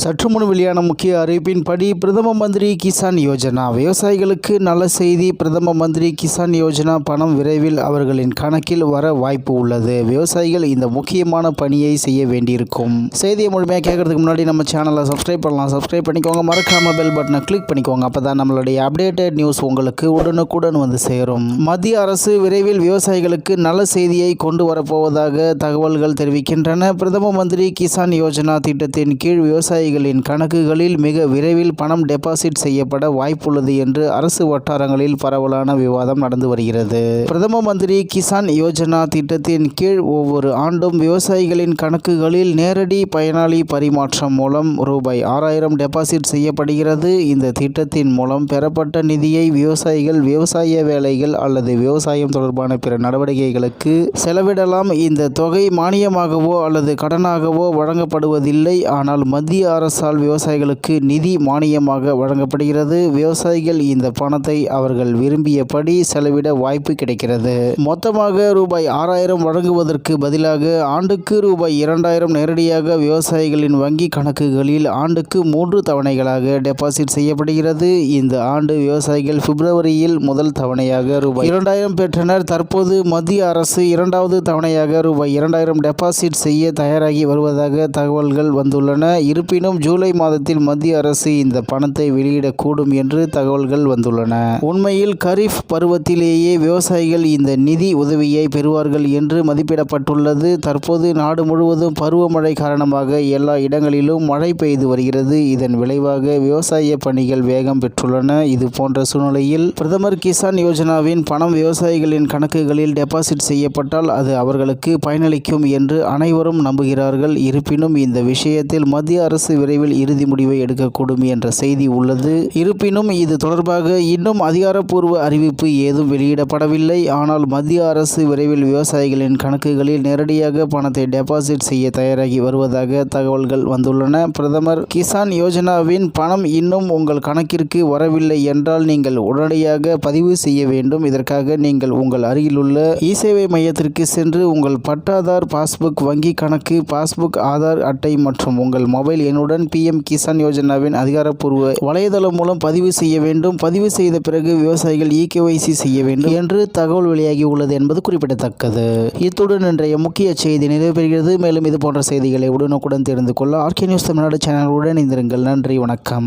சற்று முன் வெளியான முக்கிய அறிவிப்பின்படி பிரதம மந்திரி கிசான் யோஜனா விவசாயிகளுக்கு நல்ல செய்தி பிரதம மந்திரி கிசான் யோஜனா பணம் விரைவில் அவர்களின் கணக்கில் வர வாய்ப்பு உள்ளது. விவசாயிகள் இந்த முக்கியமான பணியை செய்ய வேண்டியிருக்கும். செய்தியை முழுமையாக கேட்கறதுக்கு முன்னாடி நம்ம சேனலை சப்ஸ்கிரைப் பண்ணலாம். சப்ஸ்கிரைப் பண்ணிக்கோங்க. மறக்காம பெல் பட்டனை கிளிக் பண்ணிக்கோங்க. அப்போ தான் நம்மளுடைய அப்டேட்டட் நியூஸ் உங்களுக்கு உடனுக்குடன் வந்து சேரும். மத்திய அரசு விரைவில் விவசாயிகளுக்கு நல்ல செய்தியை கொண்டு வரப்போவதாக தகவல்கள் தெரிவிக்கின்றன. பிரதம மந்திரி கிசான் யோஜனா திட்டத்தின் கீழ் விவசாயிகளின் கணக்குகளில் மிக விரைவில் பணம் டெபாசிட் செய்யப்பட வாய்ப்புள்ளது என்று அரசு வட்டாரங்களில் பரவலான விவாதம் நடந்து வருகிறது. பிரதம மந்திரி கிசான் யோஜனா திட்டத்தின் கீழ் ஒவ்வொரு ஆண்டும் விவசாயிகளின் கணக்குகளில் நேரடி பயனாளி பரிமாற்றம் மூலம் ரூபாய் ஆறாயிரம் டெபாசிட் செய்யப்படுகிறது. இந்த திட்டத்தின் மூலம் பெறப்பட்ட நிதியை விவசாயிகள் விவசாய வேலைகள் அல்லது விவசாயம் தொடர்பான பிற நடவடிக்கைகளுக்கு செலவிடலாம். இந்த தொகை மானியமாகவோ அல்லது கடனாகவோ வழங்கப்படுவதில்லை. ஆனால் மத்திய அரசால் விவசாயிகளுக்கு நிதி மானியமாக வழங்கப்படுகிறது. விவசாயிகள் இந்த பணத்தை அவர்கள் விரும்பியபடி செலவிட வாய்ப்பு கிடைக்கிறது. மொத்தமாக ரூபாய் ஆறாயிரம் வழங்குவதற்கு பதிலாக ஆண்டுக்கு ரூபாய் இரண்டாயிரம் நேரடியாக விவசாயிகளின் வங்கி கணக்குகளில் ஆண்டுக்கு மூன்று தவணைகளாக டெபாசிட் செய்யப்படுகிறது. இந்த ஆண்டு விவசாயிகள் பிப்ரவரியில் முதல் தவணையாக ரூபாய் இரண்டாயிரம் பெற்றனர். தற்போது மத்திய அரசு இரண்டாவது தவணையாக ரூபாய் இரண்டாயிரம் டெபாசிட் செய்ய தயாராகி வருவதாக தகவல்கள் வந்துள்ளன. இருப்பினும் ஜூலை மாதத்தில் மத்திய அரசு இந்த பணத்தை வெளியிடக்கூடும் என்று தகவல்கள் வந்துள்ளன. உண்மையில் கரீஃப் பருவத்திலேயே விவசாயிகள் இந்த நிதி உதவியை பெறுவார்கள் என்று மதிப்பிடப்பட்டுள்ளது. தற்போது நாடு முழுவதும் பருவமழை காரணமாக எல்லா இடங்களிலும் மழை பெய்து வருகிறது. இதன் விளைவாக விவசாய பணிகள் வேகம் பெற்றுள்ளன. இது போன்ற சூழ்நிலையில் பிரதமர் கிசான் யோஜனாவின் பணம் விவசாயிகளின் கணக்குகளில் டெபாசிட் செய்யப்பட்டால் அது அவர்களுக்கு பயனளிக்கும் என்று அனைவரும் நம்புகிறார்கள். இருப்பினும் இந்த விஷயத்தில் மத்திய அரசு விரைவில் இறுதி முடிவை எடுக்கக்கூடும் என்ற செய்தி உள்ளது. இருப்பினும் இது தொடர்பாக இன்னும் அதிகாரப்பூர்வ அறிவிப்பு ஏதும் வெளியிடப்படவில்லை. ஆனால் மத்திய அரசு விரைவில் விவசாயிகளின் கணக்குகளில் நேரடியாக பணத்தை டெபாசிட் செய்ய தயாராகி வருவதாக தகவல்கள் வந்துள்ளன. பிரதமர் கிசான் யோஜனாவின் பணம் இன்னும் உங்கள் கணக்கிற்கு வரவில்லை என்றால் நீங்கள் உடனடியாக பதிவு செய்ய வேண்டும். இதற்காக நீங்கள் உங்கள் அருகிலுள்ள இ சேவை மையத்திற்கு சென்று உங்கள் பட்டாதார் பாஸ்புக் வங்கி கணக்கு பாஸ்புக் ஆதார் அட்டை மற்றும் உங்கள் மொபைல் எண்ணுடன் பிஎம் கிசான் யோஜனாவின் அதிகாரப்பூர்வ வலைதளம் மூலம் பதிவு செய்ய வேண்டும். பதிவு செய்த பிறகு விவசாயிகள் இகேஒய்சி செய்ய வேண்டும் என்று தகவல் வெளியாகி உள்ளது என்பது குறிப்பிடத்தக்கது. இத்துடன் இன்றைய முக்கிய செய்தி நிறைவு பெறுகிறது. மேலும் இது போன்ற செய்திகளை உடனுக்குடன் தெரிந்து கொள்ள ஆர்கே நியூஸ் தமிழ்நாடு சேனலுடன் இணைந்திருங்கள். நன்றி வணக்கம்.